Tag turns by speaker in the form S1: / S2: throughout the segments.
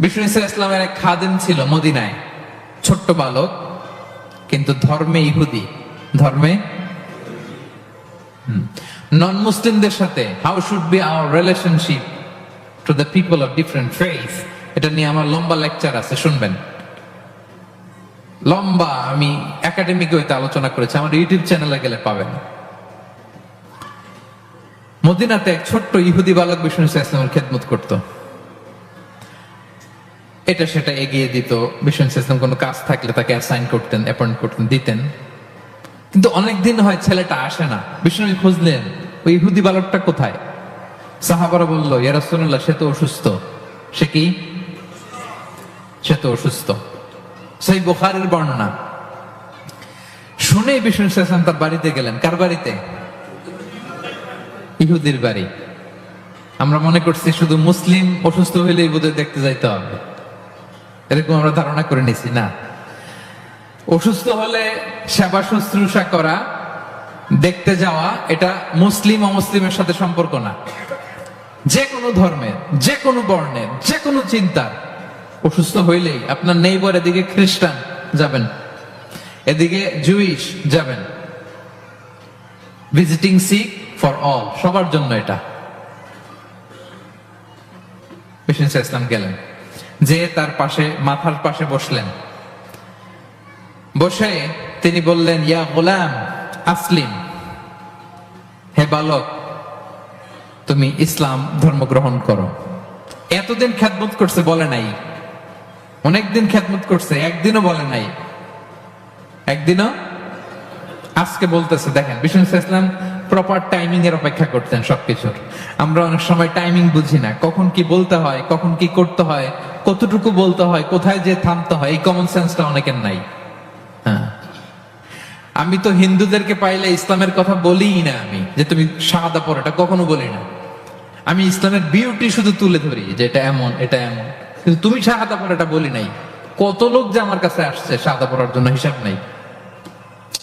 S1: বিষ্ণু ইসা ইসলামের এক খাদেম ছিল মদিনায়, ছোট্ট বালক, কিন্তু ধর্মে ইহুদি। ধর্মে? নন মুসলিমদের সাথে how should be our relationship to the people of different face এটা নিয়ে আমার লম্বা লেকচার আছে, শুনবেন। লম্বা, আমি একাডেমিক ওয়েতে আলোচনা করেছি, আমার ইউটিউব চ্যানেলে গেলে পাবেন। মদিনাতে এক ছোট্ট ইহুদি বালক বিষ্ণু ইসা ইসলামের খেদমত করতো। এটা সেটা এগিয়ে দিত। ইসা ইসলাম কোনো কাজ থাকলে তাকে অ্যাসাইন করতেন অ্যাপয়েন্ট করতেন, দিতেন। কিন্তু অনেকদিন হয় ছেলেটা আসে না। বিষ্ণু খুঁজলেন, ওই ইহুদি বালকটা কোথায়? সাহাবারা বলল ইয়ারাসুল্লাহ সে তো অসুস্থ। সে কি? সে তো অসুস্থ। সেই বোখারের বর্ণনা। শুনে বিষ্ণু ইসা ইসলাম তার বাড়িতে গেলেন। কার বাড়িতে? ইহুদির বাড়ি। আমরা মনে করছি শুধু মুসলিম অসুস্থ হইলেই বোধহয় দেখতে যাইতে হবে। এরকম আমরা ধারণা করে নিছি, না। অসুস্থ হলে সেবা শুশ্রূষা করা, দেখতে যাওয়া, এটা মুসলিম অমুসলিমের সাথে সম্পর্ক না। যে কোনো ধর্মের যে কোনো বর্ণের যে কোনো চিন্তার। অসুস্থ হইলেই আপনার নেইবার এদিকে খ্রিস্টান যাবেন, এদিকে জুইশ যাবেন। ভিজিটিং সিক ফর অল, সবার জন্য এটা। ইসলাম গেলেন। যে তার পাশে, মাথার পাশে বসলেন। বসে তিনি বললেন, ইয়া গোলাম, আসলিম। হে বালক, তুমি ইসলাম ধর্ম গ্রহণ করো। এতদিন খ্যাতমত করছে বলে নাই। অনেকদিন খ্যাতমত করছে, একদিনও বলে নাই। একদিনও? আজকে বলতেছে, দেখেন, বিষ্ণু ইসলাম প্রপার টাইমিং এর অপেক্ষা করতেন সবকিছুর। আমরা অনেক সময় টাইমিং বুঝি না, কখন কি বলতে হয়, কখন কি করতে হয় কতটুকু বলতে হয়, কোথায় যে থামতে হয়, এই কমন সেন্সটা অনেকের নাই। হ্যাঁ। আমি তো হিন্দুদেরকে পাইলে ইসলামের কথা বলিই না আমি, যে তুমি সাদা পর, এটা কখনো বলি না। আমি ইসলামের বিউটি শুধু তুলে ধরি, যে এটা এমন এটা এমন। কিন্তু তুমি সাদা পর, এটা বলি নাই। কত লোক যে আমার কাছে আসছে সাদা পড়ার জন্য, হিসাব নাই।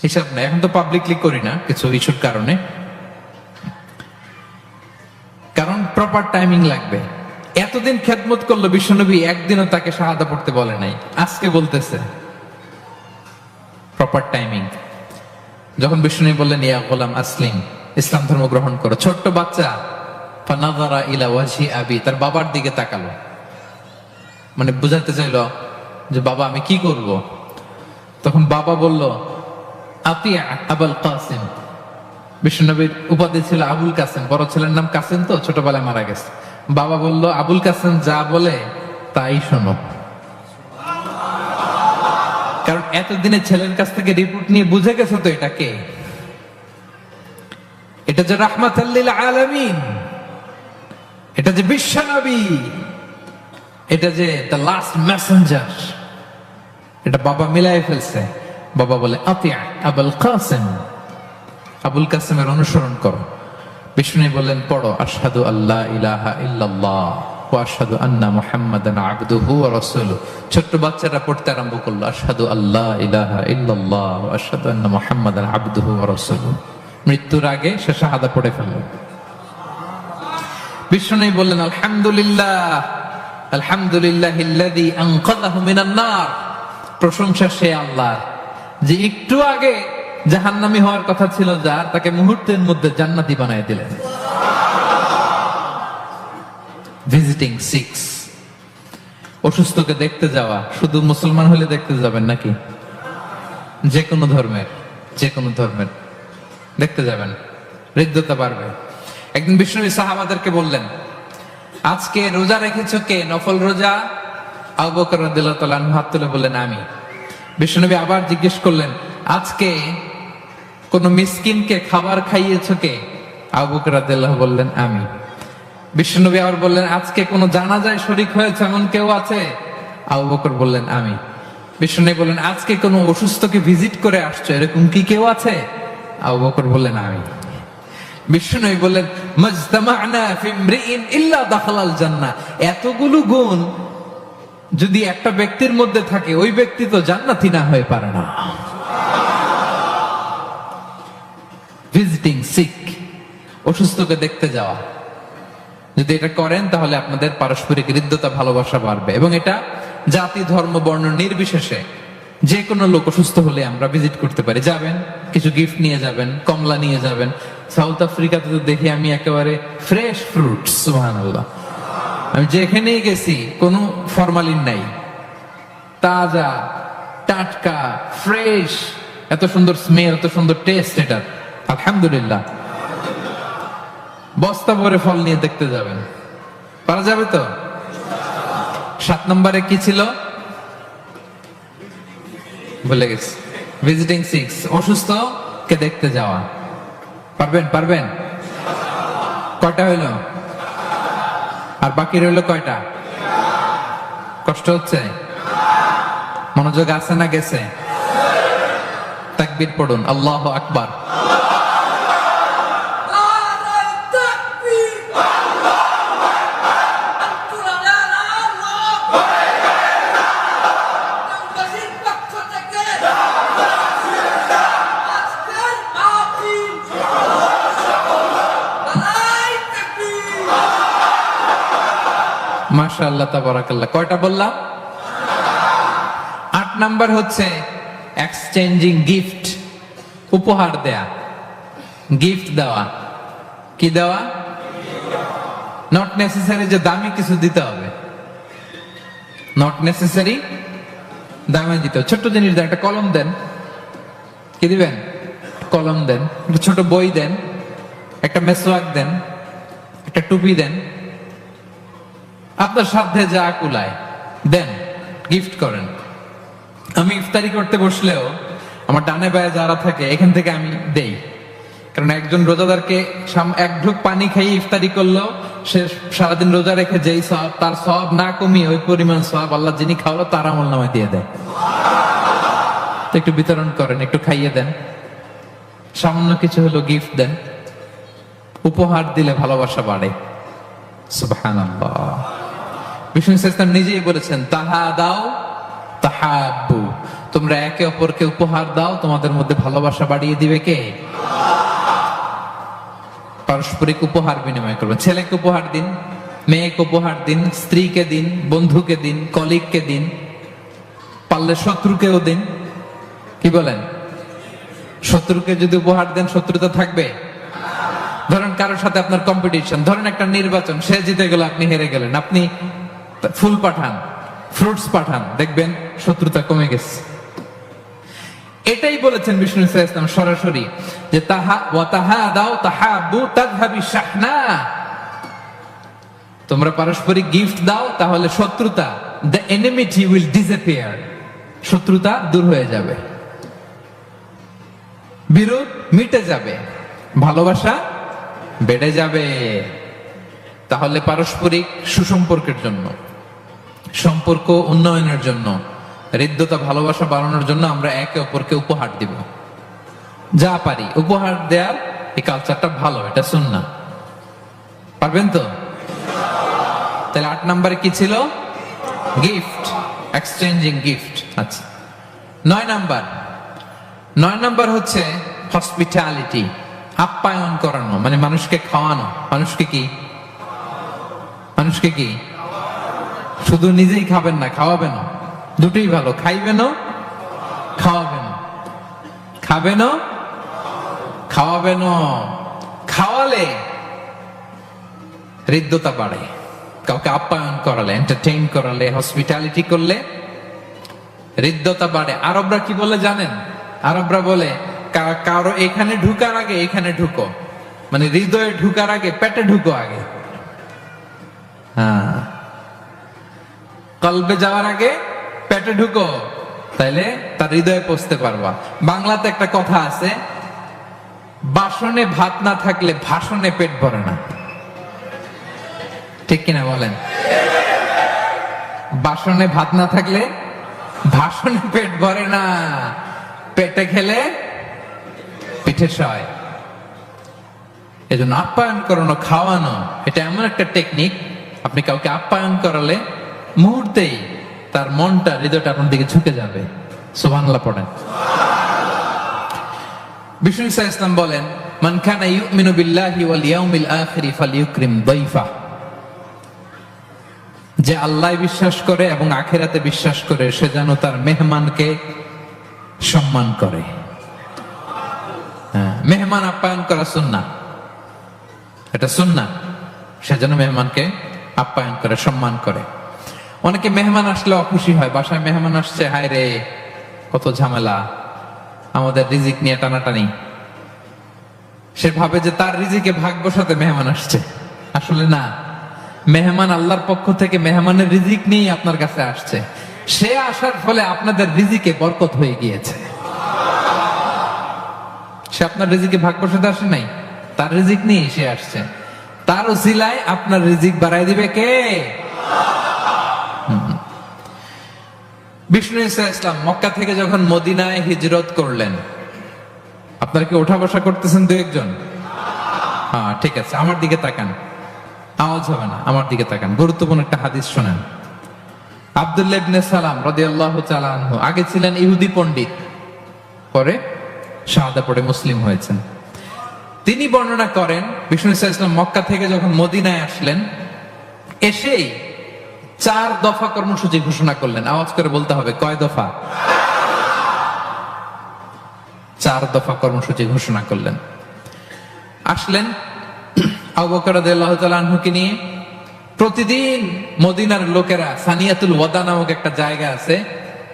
S1: হিসাব নাই। এখন তো পাবলিকলি করি না, কিছু ইস্যুর কারণে। কারণ প্রপার টাইমিং লাগবে। এতদিন খেদমত করল বিশ্বনবী, একদিনও তাকে শাহাদা পড়তে বলে নাই। আজকে বলতেছে প্রপার টাইমিং যখন বিষ্ণু বললেন, ইয়া গোলাম আসলিম, ইসলাম ধর্ম গ্রহণ করো। ছোট্ট বাচ্চা ফানাদারা ইলা ওয়াজি আবি, তার বাবার দিকে তাকালো। মানে বুঝাতে চাইলো যে, বাবা, আমি কি করব? তখন বাবা বলল আতিয়া আবুল কাসিম। বিষ্ণুনবীর উপাধি ছিল আবুল কাসেম, বড় ছেলের নাম কাসেম তো, ছোটবেলায় মারা গেছে। বাবা বলল, আবুল কাসেম যা বলে, তাই শোনো। কারণ এতদিনে ছেলের কাছ থেকে রিপোর্ট নিয়ে বুঝে গেছে তো এটা কে এটা যে রাহমাত আলামিন, এটা যে বিশ্বনবী এটা যে দ্য লাস্ট মেসেঞ্জার এটা বাবা মিলাই ফেলছে। বাবা বলে আতিয়া আবুল কাসেম। আবুল কাসেমের অনুসরণ করো। বিষ্ণু বললেন, পড়ো। আশহাদু আল্লাহ ইলাহা ইল্লাল্লাহ আন্না আবদুহু ওয়া রাসূলুহু। ছোট্ট বাচ্চারা পড়তে আরম্ভ করল, আশহাদু আল্লাহ ইলাহা ইল্লাল্লাহ ওয়া আন্না আবদুহু মৃত্যুর আগে সে শাহাদা পড়ে ফেলল। বিষ্ণু বললেন, আলহামদুলিল্লাহ আলহামদুলিল্লাহিল্লাযী আনকাযাহু মিনান নার। প্রশংসা সে আল্লাহ যে একটু আগে জাহান্নামী হওয়ার কথা ছিল যার তাকে মুহূর্তের মধ্যে জান্নাতি বানায় দিলেন। ভিজিটিং সিক্স অসুস্থকে দেখতে যাওয়া, শুধু মুসলমান হলে দেখতে যাবেন নাকি? যে কোনো ধর্মের যে কোনো ধর্মের। দেখতে যাবেন, হৃদ্যতা বাড়বে। একদিন বিষ্ণু সাহাবাদেরকে বললেন, আজকে রোজা রেখেছো কে? নফল রোজা? আবু বকর তাআলা হাত তুলে বললেন, আমি। বিষ্ণুনবী আবার জিজ্ঞেস করলেন, আজকে কোন মিসকিনকে খাবার খাইয়েছো কে? আবু বকর বললেন, আমি। বিষ্ণুনবী আবার বললেন, আজকে কোন জানাজায় শরিক হয়েছে, এমন কেউ আছে? আবু বকর বললেন, আমি। বিষ্ণুনবী বললেন, আজকে কোন অসুস্থকে ভিজিট করে আসছো? এরকম কি কেউ আছে? আবু বকর বললেন, আমি। বিষ্ণুনবী বললেন, মাজতামা'না ফি ইমরিইন ইল্লা দাখালাল জান্নাহ। এতগুলো গুণ যদি একটা ব্যক্তির মধ্যে থাকে, ওই ব্যক্তি তো জান্নাতি না হয়ে পারে না। ভিজিটিং সিক অসুস্থকে দেখতে যাওয়া। যদি এটা করেন, তাহলে আপনাদের পারস্পরিক হৃদ্যতা, ভালোবাসা বাড়বে। এবং এটা জাতি, ধর্ম, বর্ণ নির্বিশেষে যে কোনো লোক অসুস্থ হলে আমরা ভিজিট করতে পারি। যাবেন, কিছু গিফট নিয়ে যাবেন, কমলা নিয়ে যাবেন। সাউথ আফ্রিকাতে তো দেখি আমি একেবারে ফ্রেশ ফ্রুট সুবহানাল্লাহ। আমি যেখানেই গেছি, কোনো ফরমালিন নাই। তাজা, টাটকা ফ্রেশ এত সুন্দর স্মেল এত সুন্দর টেস্ট এটা আলহামদুলিল্লাহ। বস্তা ভরে ফল নিয়ে দেখতে যাবেন। পারা যাবে তো? সাত নম্বরে কি ছিল? ভুলে গেছি। ভিজিটিং সিক্স অসুস্থ কে দেখতে যাওয়া। পারবেন পারবেন? কয়টা হইল? আর বাকি রইল কয়টা? কষ্ট হচ্ছে? মনোযোগ আছে না গেছে? তাকবির পড়ুন, আল্লাহ আকবার। মাশাআল্লাহ, তাবারাকাল্লাহ। কয়টা বললাম? আট নাম্বার হচ্ছে এক্সচেঞ্জিং গিফট উপহার দেয়া। গিফট দেওয়া। কি দেওয়া? নট নেসেসারি যে দামি কিছু দিতে হবে। নট নেসেসারি দামে দিতে হবে। ছোট্ট জিনিস দেন, একটা কলম দেন। কি দিবেন? কলম দেন। একটা ছোট বই দেন। একটা মেসোয়াক দেন। একটা টুপি দেন। আপনার সাধ্যে যা কুলায়, দেন গিফট করেন। আমি ইফতারি করতে বসলেও আমার ডানে বায়ে যারা থাকে, এখান থেকে আমি দেই। কারণ একজন রোজাদারকে এক ঢুক পানি খাইয়ে ইফতারি করল, সে সারাদিন রোজা রেখে যেই সব তার সব না কমিয়ে ওই পরিমাণ সব আল্লাহ যিনি খাওয়ালো, তার আমল নামায় দিয়ে দেয়। তো একটু বিতরণ করেন, একটু খাইয়ে দেন। সামান্য কিছু হলো গিফট দেন। উপহার দিলে ভালোবাসা বাড়ে। সুবহানাল্লাহ। বিষ্ণু ইসলাম নিজেই বলেছেন, তাহা দাও, তাহাব্বু। তোমরা একে অপরকে উপহার দাও, তোমাদের মধ্যে ভালোবাসা বাড়িয়ে দিবে কে? পারস্পরিক উপহার বিনিময় করবেন ছেলেকে উপহার দিন, মেয়েকে উপহার দিন, স্ত্রীকে দিন, বন্ধুকে দিন, কলিগকে দিন, পারলে শত্রুকেও দিন। কি বলেন? শত্রুকে যদি উপহার দেন, শত্রুতা থাকবে? ধরেন কারোর সাথে আপনার কম্পিটিশন ধরেন একটা নির্বাচন, সে জিতে গেল, আপনি হেরে গেলেন। আপনি ফুল পাঠান ফ্রুটস পাঠান, দেখবেন শত্রুতা কমে গেছে। এটাই বলেছেন বিষ্ণু ইসলাম সরাসরি, যে তাহা, ওয়া তাহা দাও তাহাবু তাযহাবি শাহনা। তোমরা পারস্পরিক গিফট দাও, তাহলে শত্রুতা দ্য এনিমিটি উইল ডিসঅ্যাপিয়ার শত্রুতা দূর হয়ে যাবে। বিরোধ মিটে যাবে। ভালোবাসা বেড়ে যাবে। তাহলে পারস্পরিক সুসম্পর্কের জন্য। সম্পর্ক উন্নয়নের জন্য, হৃদ্যতা, ভালোবাসা বাড়ানোর জন্য আমরা একে অপরকে উপহার দিব। যা পারি, উপহার দেয়ার এই কালচারটা ভালো, এটা শুন না পারবেন তো? তাহলে আট নম্বরে কি ছিল? গিফট এক্সচেঞ্জিং গিফট আচ্ছা। নয় নাম্বার। নয় নাম্বার হচ্ছে হসপিটালিটি আপ্যায়ন করানো মানে মানুষকে খাওয়ানো। মানুষকে কি? মানুষকে কি? শুধু নিজেই খাবেন না, খাওয়াবেন দুটোই ভালো খাইবেনও খাওয়াবেন খাবেনও খাওয়াবেনও খাওয়ালে হৃদ্যতা বাড়ে। কাউকে আপ্যায়ন করালে এন্টারটেইন করালে হসপিটালিটি করলে হৃদ্যতা বাড়ে। আরবরা কি বলে জানেন? আরবরা বলে কারও এখানে ঢুকার আগে এখানে ঢুকো। মানে হৃদয়ে ঢুকার আগে, পেটে ঢুকো আগে। কলবে যাওয়ার আগে পেটে ঢুকো, তাইলে তার হৃদয়ে পৌঁছতে পারবা। বাংলাতে একটা কথা আছে, বাসনে ভাত না থাকলে ভাষণে পেট ভরে না। ঠিক কিনা বলেন? বাসনে ভাত না থাকলে ভাষণে পেট ভরে না। পেটে খেলে পিঠে সয় এজন্য আপ্যায়ন করানো, খাওয়ানো, এটা এমন একটা টেকনিক আপনি কাউকে আপ্যায়ন করালে মুহূর্তেই তার মনটা হৃদয়টা আপনার দিকে ঝুঁকে যাবে। সুবহানাল্লাহ পড়েন। বিষ্ণু ইসা ইসলাম বলেন মান কানা ইউমিনু বিল্লাহি ওয়াল ইয়াউমিল আখিরি ফালিয়ুকরিম দাইফা। যে আল্লাহ বিশ্বাস করে এবং আখেরাতে বিশ্বাস করে সে যেন তার মেহমানকে সম্মান করে। হ্যাঁ, মেহমান আপ্যায়ন করা সুন্না এটা সুন্না সে যেন মেহমানকে আপ্যায়ন করে সম্মান করে। অনেকে মেহমান আসলে অখুশি হয়, বাসায় মেহমান আসছে, হায় রে, কত ঝামেলা, আমাদের রিজিক নিয়ে টানাটানি। সে ভাবে যে তার রিজিকে ভাগ বসাতে মেহমান আসছে। আসলে না, মেহমান আল্লাহর পক্ষ থেকে মেহমানের রিজিক নিয়েই আপনার কাছে আসছে। সে আসার ফলে আপনাদের রিজিকে বরকত হয়ে গিয়েছে। সে আপনার রিজিকে ভাগ বসাতে আসে নাই, তার রিজিক নিয়ে সে আসছে। তার ওসিলায় আপনার রিজিক বাড়াই দিবে কে। বিষ্ণু ইসা ইসলাম মক্কা থেকে যখন মদিনায় হিজরত করলেন, আপনারা কি ওঠা বসা করতেছেন দু একজন? হ্যাঁ ঠিক আছে, আমার দিকে তাকান। আওয়াজ হবে না, আমার দিকে তাকান, গুরুত্বপূর্ণ একটা হাদিস শোনেন। আব্দুল্লাহ ইবনে সালাম রাদিয়াল্লাহু তাআলা আনহু, আগে ছিলেন ইহুদি পণ্ডিত, পরে শাহাদা পড়ে মুসলিম হয়েছেন। তিনি বর্ণনা করেন, বিষ্ণু ইসলাম মক্কা থেকে যখন মদিনায় আসলেন, এসেই চার দফা কর্মসূচি ঘোষণা করলেন। আওয়াজ করে বলতে হবে, কয় দফা? চার দফা কর্মসূচি ঘোষণা করলেন। আসলেন আবু বকর রাদিয়াল্লাহু তাআলা আনহুকে নিয়ে প্রতিদিন মদিনার লোকেরা সানিয়াতুল ওয়াদা নামক একটা জায়গা আছে,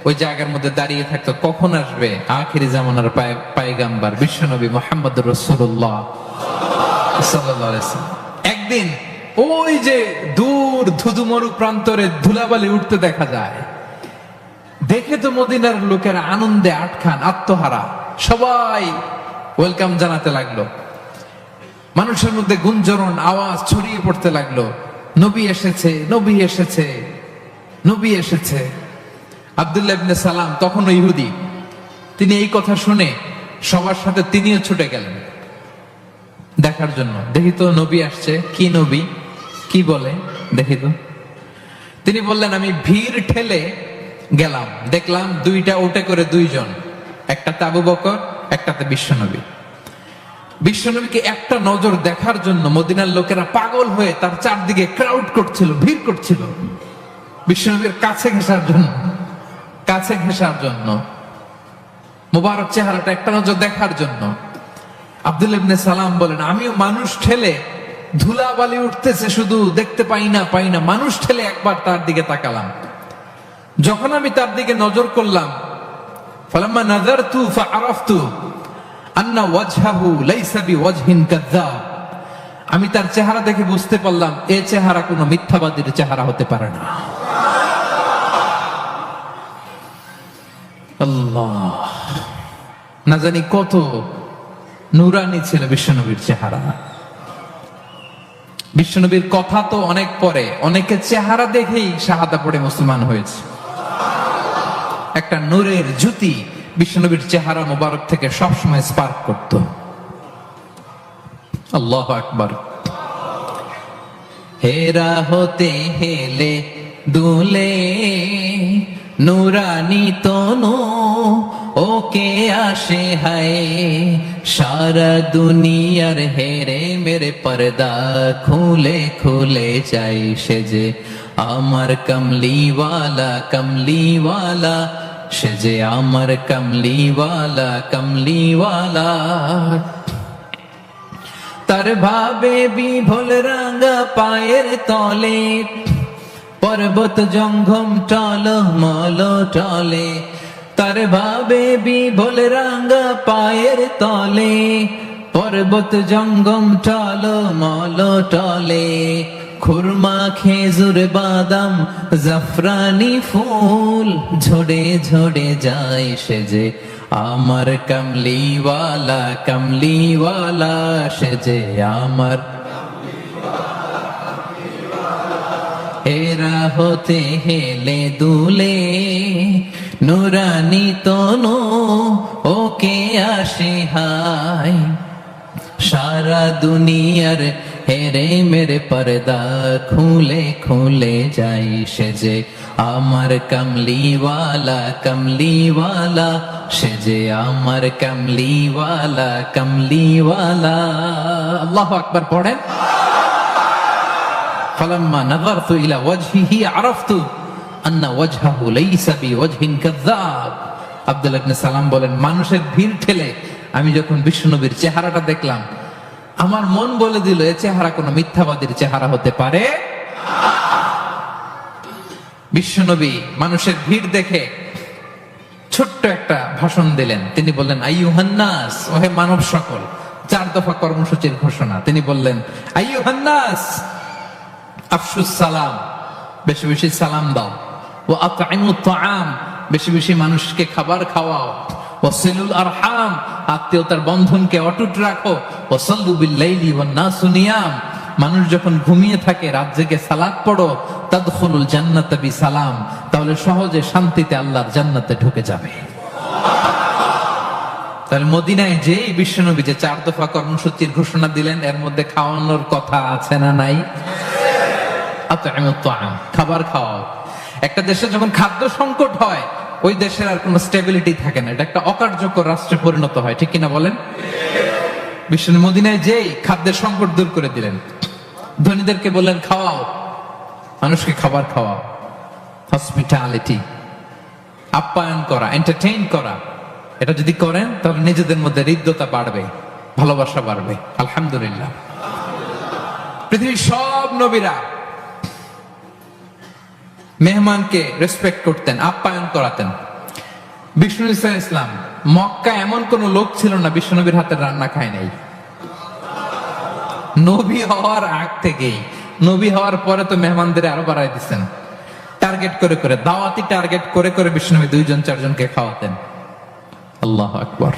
S1: ওই জায়গার মধ্যে দাঁড়িয়ে থাকতো। কখন আসবে? আখিরি জামানার পায়- পায়গাম্বার, বিশ্বনবী মোহাম্মদ রসুল্লাহ একদিন ওই যে দূর ধুধুমরু প্রান্তরে ধুলাবালি উঠতে দেখা যায়। দেখে তো মদিনার লোকেরা আনন্দে আটখান, আত্মহারা। সবাই ওয়েলকাম জানাতে লাগল। মানুষের মধ্যে গুঞ্জরণ, আওয়াজ ছড়িয়ে পড়তে লাগল। নবী এসেছে নবী এসেছে নবী এসেছে। আব্দুল্লাহ ইবনে সালাম, তখন ইহুদি। তিনি এই কথা শুনে সবার সাথে তিনিও ছুটে গেলেন দেখার জন্য। দেখি তো নবী আসছে। কি নবী? কি বলে? দেখি তো। তিনি বললেন, আমি ভিড় ঠেলে গেলাম। দেখলাম দুইটা ওটে করে দুইজন। একটাতে আবু বকর, একটাতে বিশ্বনবী। বিশ্বনবীকে একটা নজর দেখার জন্য মদিনার লোকেরা পাগল হয়ে তার চারদিকে ক্রাউড করছিল, ভিড় করছিল। বিশ্বনবীর কাছে ঘেসার জন্য, কাছে ঘেসার জন্য, মোবারক চেহারাটা একটা নজর দেখার জন্য আব্দুল ইবনে সালাম বলেন, আমিও মানুষ ঠেলে ধুলাবালি উঠতেছে শুধু, দেখতে পাই না পাই না। মানুষ ঠেলে একবার তার দিকে তাকালাম। যখন আমি তার দিকে নজর করলাম, ফালাম্মা ফাআরাফতু আন্না ওয়াজহাহু লাইসা বিওয়াজহিন কাযযাব আমি তার চেহারা দেখে বুঝতে পারলাম, এ চেহারা কোনো মিথ্যাবাদীর চেহারা হতে পারে না। আল্লাহ। না জানি কত নুরানি ছিল বিশ্বনবীর চেহারা। বিশ্বনবীর কথা তো অনেক পরে অনেকে চেহারা দেখেই শাহাদা পড়ে মুসলমান হয়েছে। একটা নূরের জ্যোতি বিশ্বনবীর চেহারা মোবারক থেকে সবসময় স্পার্ক করত। আল্লাহ আকবার। হেরা হতে হেলে দুলে নুরানি তনু, ওকে আসে হায় সারা দুনিয়ার হেরে মেরে পর্দা খুলে খুলে যাই সে যে আমার কমলিওয়ালা কমলিওয়ালা সে যে আমার কমলিওয়ালা কমলিওয়ালা। তার ভাবে বিভোল রাঙ্গা পায়ের তলে, পর্বত জঙ্গম টল মল টলে। তার ভাবে বিভোল রাঙ্গা পায়ের তলে, পর্বত জঙ্গম টল মল টলে, খুরমা, খেজুর, বাদাম, জাফরানি ফুল ঝোড়ে ঝোড়ে যায় সে যে, আমার কমলিওয়ালা কমলিওয়ালা সে যে আমার এরা হতে হেলে দুলে নুরানি তনু, ওকে আসে হায়। সারা দুনিয়ার হেরে মেরে পর্দা খুলে খুলে যাই সে যে আমার কমলিওয়ালা কমলিওয়ালা। সে যে আমার কমলিওয়ালা কমলিওয়ালা। আল্লাহ আকবার পড়েন। ফালাম্মা নাযারতু ইলা ওয়াজহিহি আরাফতু। সালাম বলেন, মানুষের ভিড় ঠেলে আমি যখন বিশ্বনবীর চেহারাটা দেখলাম, আমার মন বলে দিল, এ চেহারা কোনো মিথ্যাবাদীর চেহারা হতে পারে? বিশ্বনবী মানুষের ভিড় দেখে ছোট্ট একটা ভাষণ দিলেন। তিনি বললেন, আইয়ুহান্নাস, ওহে মানব সকল, চার দফা কর্মসূচির ঘোষণা। তিনি বললেন, আইয়ুহান্নাস, আফসুস সালাম, বেশি বেশি সালাম দাও। ও বেশি বেশি মানুষকে খাবার খাওয়াও। ও সিলুল আত্মীয়তার বন্ধনকে অটুট রাখো। ও সাল্লু বিল লাইলি ওয়ান নাসু নিয়াম, মানুষ যখন ঘুমিয়ে থাকে, রাত জেগে সালাত পড়ো, তাদখুলুল জান্নাতা সালাম তাহলে সহজে শান্তিতে আল্লাহর জান্নাতে ঢুকে যাবে। তাহলে মদিনায় যে বিশ্বনবী যে চার দফা কর্মসূচির ঘোষণা দিলেন, এর মধ্যে খাওয়ানোর কথা আছে না নাই? খাবার খাওয়াও। একটা দেশে যখন খাদ্য সংকট হয়, ওই দেশের আর কোনো স্টেবিলিটি থাকে না। এটা একটা অকার্যকর রাষ্ট্রে পরিণত হয়, ঠিক কিনা বলেন? বিশ্ব মদিনায় যেই খাদ্যের সংকট দূর করে দিলেন, ধনীদেরকে বললেন, খাওয়াও, মানুষকে খাবার খাওয়াও। হসপিটালিটি আপ্যায়ন করা এন্টারটেইন করা। এটা যদি করেন, তাহলে নিজেদের মধ্যে হৃদ্যতা বাড়বে, ভালোবাসা বাড়বে। আলহামদুলিল্লাহ। পৃথিবীর সব নবীরা মেহমানকে রেসপেক্ট করতেন, আপ্যায়ন করাতেন। বিষ্ণু ইসলাম ইসলাম মক্কা এমন কোন লোক ছিল না বিষ্ণুনবীর হাতের রান্না খায় নাই। নবী হওয়ার আগ থেকেই, নবী হওয়ার পরে তো মেহমানদের আরও বাড়াই দিচ্ছেন টার্গেট করে করে, দাওয়াতি টার্গেট করে করে বিষ্ণুনবী দুইজন, চারজনকে খাওয়াতেন। আল্লাহ আকবর।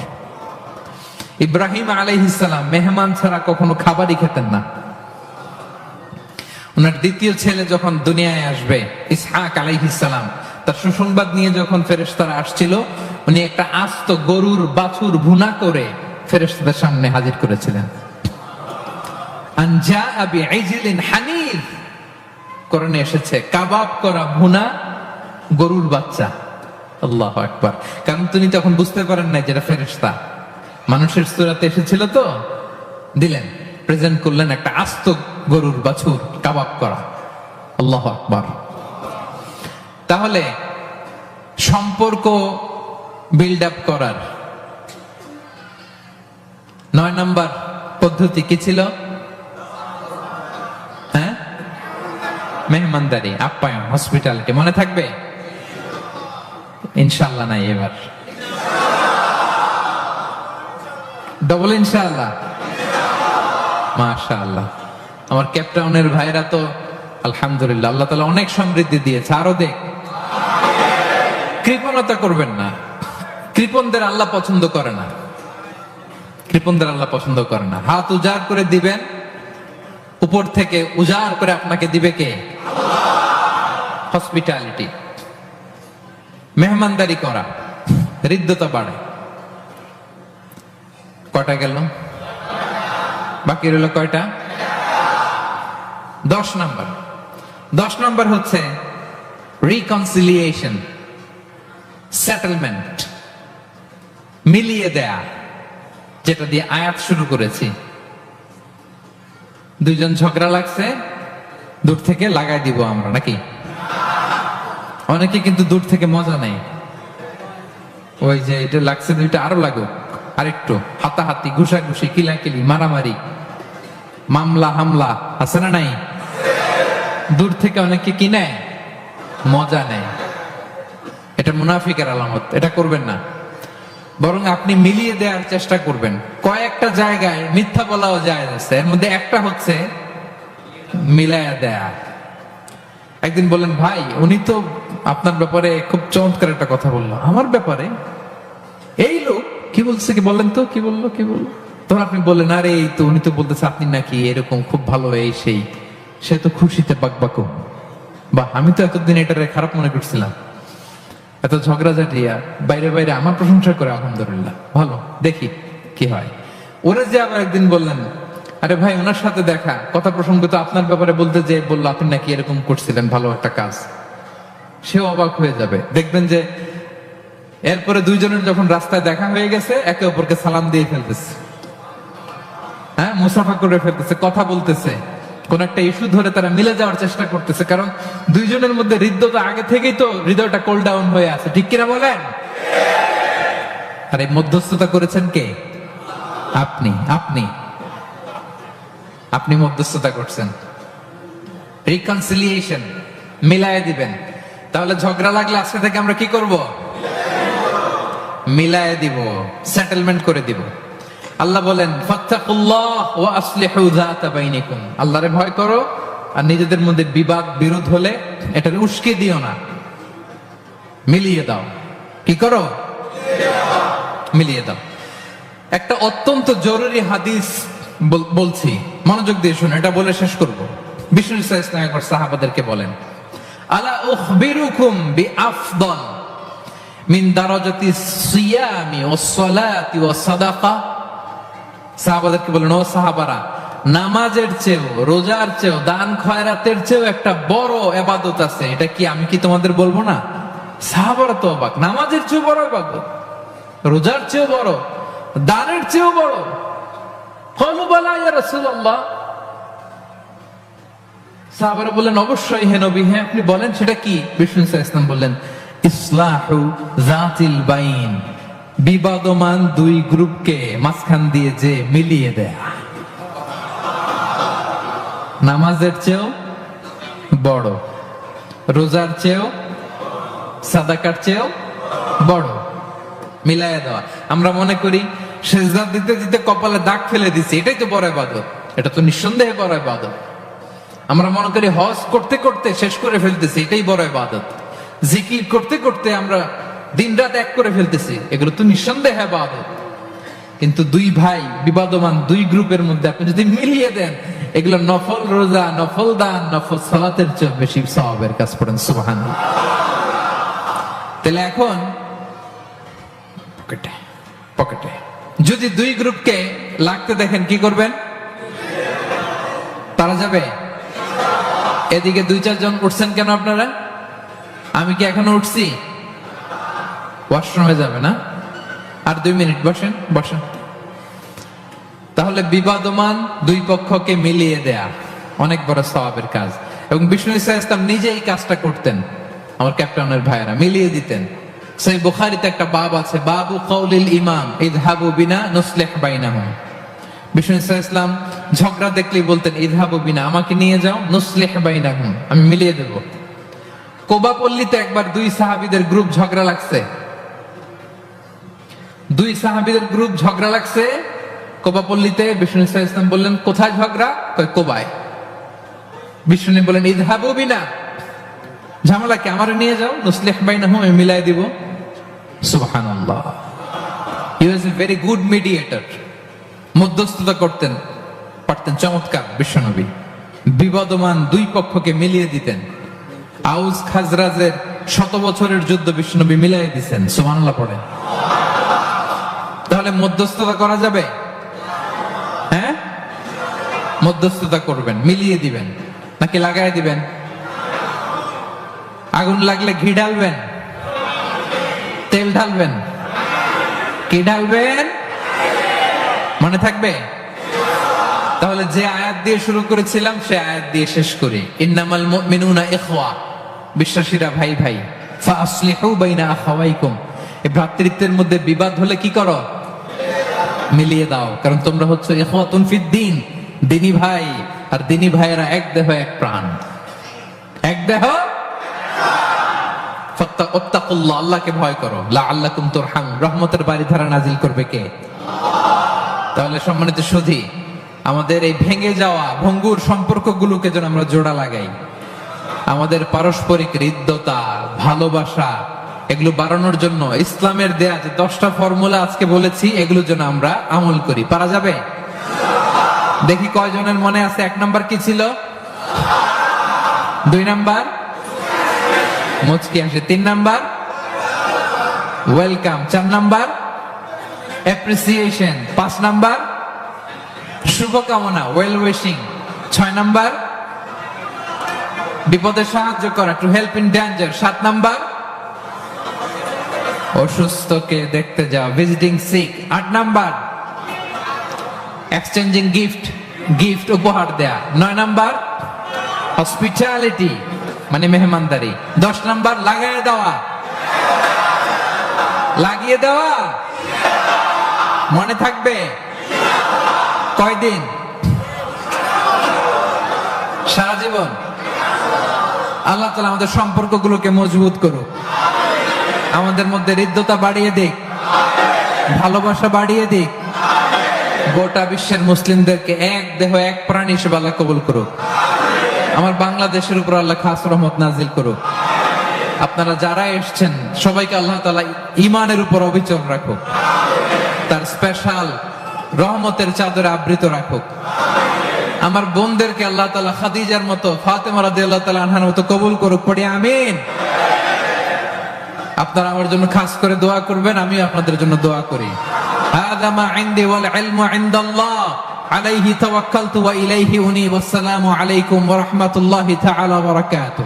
S1: ইব্রাহিম আলাইহিসালাম মেহমান ছাড়া কখনো খাবারই খেতেন না। ওনার দ্বিতীয় ছেলে যখন দুনিয়ায় আসবে, ইসহাক আলাইহিসালাম তার সুসংবাদ নিয়ে যখন ফেরেশতারা আসছিল, উনি একটা আস্ত গরুর বাছুর ভুনা করে ফেরেশতাদের সামনে হাজির করেছিলেন। আনজা আবি আইজিলিন হানিফ। করণে এসেছে, কাবাব করা ভুনা গরুর বাচ্চা। আল্লাহ আকবার। কারণ তিনি তখন বুঝতে পারেন না যেটা ফেরেশতা। মানুষের সুরাতে এসেছিল তো, দিলেন। প্রেজেন্ট করলেন একটা আস্ত গরুর বাছুর, কাবাব করা। আল্লাহ আকবার। তাহলে সম্পর্ক বিল্ড আপ করার নয় নাম্বার পদ্ধতি কি ছিল? হ্যাঁ? মেহমানদারি, আপ্যায়ন হসপিটালিটি মনে থাকবে? ইনশাল্লাহ নাই এবার। ডবল ইনশাআল্লাহ। আমার ক্যাপটাউনের ভাইরা তো আলহামদুলিল্লাহ, আল্লাহ তাআলা অনেক সমৃদ্ধি দিয়েছে। আরও দেখ। কৃপণতা করবেন না। কৃপণদের আল্লাহ পছন্দ করে না। কৃপণদের আল্লাহ পছন্দ করে না। হাত উজাড় করে দিবেন। উপর থেকে উজাড় করে আপনাকে দিবে কে? হসপিটালিটি। মেহমানদারি করা। হৃদ্যতা বাড়ে। কয়টা গেল? বাকি রইল কয়টা? দশ নম্বর। দশ নম্বর হচ্ছে রিকনসিলিয়েশন সেটেলমেন্ট মিলিয়ে দেয়া, যেটা দিয়ে আয়াত শুরু করেছি। দুইজন ঝগড়া লাগছে, দূর থেকে লাগাই দিব আমরা, নাকি? অনেকে কিন্তু দূর থেকে মজা নেই ওই যে এটা লাগছে, দুইটা আরও লাগুক। আরেকটু হাতাহাতি, ঘুষাঘুষি, কিলাকিলি, মারামারি, মামলা, হামলা, আছে না নাই? দূর থেকে অনেকে কি নেয়? মজা নেয়। এটা মুনাফিকের আলামত, এটা করবেন না। বরং আপনি মিলিয়ে দেওয়ার চেষ্টা করবেন। কয়েকটা জায়গায় মিথ্যা বলাও যায় এর মধ্যে একটা হচ্ছে মিলায়া দেয়া। একদিন বললেন, ভাই, উনি তো আপনার ব্যাপারে খুব চমৎকার একটা কথা বলল। আমার ব্যাপারে এই লোক কি বলছে কি বললেন তো? কি বলল? কি বলল? তখন আপনি বললেন, আরে, এই তো উনি তো বলতেছে আপনি নাকি এরকম খুব ভালো এই সেই। সে তো খুশিতে বাকবাকু। বা আমি তো এতদিন এটা খারাপ মনে করছিলাম। এত ঝগড়াঝাটিয়া বাইরে বাইরে আমার প্রশংসা করে, আলহামদুলিল্লাহ। ভালো, দেখি কি হয়। ওরা যে আবার একদিন বললেন, আরে ভাই, ওনার সাথে দেখা। কথা প্রসঙ্গ তো আপনার ব্যাপারে বলতে যে বলল, আপনি নাকি এরকম করছিলেন ভালো একটা কাজ। সেও অবাক হয়ে যাবে। দেখবেন যে এরপরে দুইজনের যখন রাস্তায় দেখা হয়ে গেছে, একে অপরকে সালাম দিয়ে ফেলতেছে। হ্যাঁ মুসাফা করে ফেলতেছে, কথা বলতেছে। কোন একটা ইস্যু ধরে তারা মিলে যাওয়ার চেষ্টা করতেছে, কারণ দুইজনের মধ্যে হৃদয়তা আগে থেকেই তো হৃদয়টা কোল ডাউন হয়ে আছে। ঠিক কিনা বলেন? আর এই মধ্যস্থতা করেছেন কে? আপনি আপনি। আপনি মধ্যস্থতা করছেন। রিকনসিলিয়েশন মিলায় দিবেন। তাহলে ঝগড়া লাগলে আজকে থেকে আমরা কি করব? মিলায় দিব সেটেলমেন্ট করে দিব। আল্লাহ বলেন আল্লাহরে ভয় করো আর নিজেদের মধ্যে বিবাদ, বিরোধ হলে এটাকে উস্কে দিও না। মিলিয়ে দাও। কি করো? মিলিয়ে দাও। একটা অত্যন্ত জরুরি হাদিস বল- বলছি। মনোযোগ দিয়ে শুনুন এটা বলে শেষ করব। বিষ্ণু সাহাবাদেরকে বলেন, আলা উখবিরুকুম বিআফদল? মিন দারাজাতি সিয়ামি ওয়াস সালাতি ওয়াস সাদাকা। সাহাবাদেরকে বলেন, ও সাহাবারা, নামাজের চেয়েও, রোজার চেয়েও, দান খয়রাতের চেয়েও একটা বড় এবাদত আছে। এটা কি আমি কি তোমাদের বলব না? সাহাবারা তো অবাক। নামাজের চেয়েও বড় এবাদত, রোজার চেয়েও বড়, দানের চেয়েও বড়। সাহাবারা বললেন, অবশ্যই হে নবী হ্যাঁ আপনি বলেন, সেটা কি? বিষ্ণু ইসলাম বললেন ইসলাহু জাতিল বাইন। বিবাদমান দুই গ্রুপকে মাঝখান দিয়ে যে মিলিয়ে দেয়া। নামাজের চেয়েও বড়। রোজার চেয়েও, সাদাকার চেয়েও বড়। মিলাইয়া দেওয়া। আমরা মনে করি, সেজদা দিতে দিতে কপালে দাগ ফেলে দিছি। এটাই তো বড় ইবাদত। এটা তো নিঃসন্দেহে বড় ইবাদত। আমরা মনে করি, হজ করতে করতে শেষ করে ফেলতেছি। এটাই বড় ইবাদত। জিকির করতে করতে আমরা দিনরাত এক করে ফেলতেছি। এগুলো তো নিঃসন্দেহে ইবাদত। কিন্তু দুই ভাই বিবাদমান দুই গ্রুপের মধ্যে আপনি যদি মিলিয়ে দেন এগুলো নফল রোজা নফল দান নফল সালাতের চেয়ে বেশি সওয়াবের কাজ করেন সুবহান তাহলে এখন পকেটে পকেটে। যদি দুই গ্রুপকে লাগতে দেখেন কি করবেন? তারা যাবে। এদিকে দুই চারজন উঠছেন কেন আপনারা? আমি কি এখনও উঠছি? ওয়াশরুমে যাবে না? আর দুই মিনিট, বসেন বসেন। তাহলে বিবাদমান দুই পক্ষকে মিলিয়ে দেয়া অনেক বড় সওয়াবের কাজ। এবং বিষ্ণু ইসা ইসলাম নিজে এই কাজটা করতেন। আমার ক্যাপ্টেনের ভাইয়েরা মিলিয়ে দিতেন। সেই বুখারিতে একটা বাব আছে, বাবু কৌলিল ইমাম ইদহাবু বিনা নুসলেহ বাইনাহুম। বিষ্ণু ইসা ইসলাম ঝগড়া দেখলেই বলতেন ইদহাবু বিনা, আমাকে নিয়ে যাও, নুসলেহ বাইনাহুম, আমি মিলিয়ে দেব। কোবাপল্লীতে একবার দুই সাহাবিদের গ্রুপ ঝগড়া লাগছে। দুই সাহাবিদের গ্রুপ ঝগড়া লাগছে। কোবাপল্লীতে বিষ্ণু ইসলাম বললেন, কোথায় ঝগড়া? কয়, কোবায়। বিষ্ণু বললেন ইদহাবু বিনা। ঝামেলাকে আমার নিয়ে যাও, নুসলেহ বাইনাহুম, আমি মিলাই দিব। এ ভেরি গুড মিডিয়েটর মধ্যস্থতা করতেন, পারতেন, চমৎকার বিশ্বনবী। বিবদমান দুই পক্ষকে মিলিয়ে দিতেন। আউস খাজরাজের শত বছরের যুদ্ধ বিশ্বনবী মিলাই দিতেন সুবহানাল্লাহ পড়ে তাহলে মধ্যস্থতা করা যাবে? হ্যাঁ? মধ্যস্থতা করবেন, মিলিয়ে দিবেন, নাকি লাগাই দিবেন? আগুন লাগলে ঘি ঢালবেন? তেল ঢালবেন? কি ঢালবেন? মনে থাকবে? তাহলে যে আয়াত দিয়ে শুরু করেছিলাম সে আয়াত দিয়ে শেষ করি। ইন্নামাল মুমিনুনা ইখওয়া। বিশ্বাসীরা ভাই ভাই ফাসলিহু বাইনা আখাওয়াইকুম। এই ভ্রাতৃত্বের মধ্যে বিবাদ হলে কি করো? মিলিয়ে দাও কারণ তোমরা হচ্ছে দিনী। ভাই আর দিনী ভাইয়েরা এক দেহ এক প্রাণ। এক দেহ? ওত্তাকুল্লাহ, আল্লাহকে ভয় করো। লা আল্লাকুম তুরহাম রহমতের বাড়ি ধারা নাজিল করবে কে? তাহলে সম্মানিত সুধী আমাদের এই ভেঙে যাওয়া ভঙ্গুর সম্পর্কগুলোকে যেন আমরা জোড়া লাগাই। আমাদের পারস্পরিক হৃদ্যতা, ভালোবাসা, এগুলো বাড়ানোর জন্য ইসলামের দেয়া যে দশটা ফর্মুলা আজকে বলেছি, এগুলো যেন আমরা আমল করি। পারা যাবে? দেখি কয়জনের মনে আছে, এক নাম্বার কি ছিল? দুই নাম্বার? মুচকি আসে তিন নাম্বার? ওয়েলকাম। চার নাম্বার? অ্যাপ্রিসিয়েশন। পাঁচ নাম্বার? শুভকামনা ওয়েল উইশিং ছয় নাম্বার, বিপদে সাহায্য করা টু হেল্প ইন ডেঞ্জার সাত নাম্বার, অসুস্থকে দেখতে যাওয়া ভিজিটিং সিক আট নাম্বার এক্সচেঞ্জিং গিফট গিফট উপহার দেয়া। নয় নাম্বার হসপিটালিটি মানে মেহমানদারি। দশ নাম্বার লাগাই দেওয়া। লাগিয়ে দেওয়া। মনে থাকবে? কয়দিন? সারা জীবন? আল্লাহ তালা আমাদের সম্পর্কগুলোকে মজবুত করুক। আমাদের মধ্যে হৃদ্যতা বাড়িয়ে দিক। ভালোবাসা বাড়িয়ে দিক। গোটা বিশ্বের মুসলিমদেরকে এক দেহ, এক প্রাণ হিসেবে আল্লাহ কবুল করুক। আমার বাংলাদেশের উপর আল্লাহ খাস রহমত নাজিল করুক। আপনারা যারা এসছেন, সবাইকে আল্লাহ তালা ইমানের উপর অবিচল রাখুক। তার স্পেশাল রহমতের চাদরে আবৃত রাখুক আমার বোনদেরকে আল্লাহ তালা খাদিজার মতো ফাতেমা রাদি আল্লাহ তালা আনহার মতো কবুল করুক পড়ি আমিন আপনারা আমার জন্য খাস করে দোয়া করবেন আমি আপনাদের জন্য দোয়া করি هذا ما عندي والعلم عند الله عليه توكلت وإليه أنيب والسلام عليكم ورحمة الله تعالى وبركاته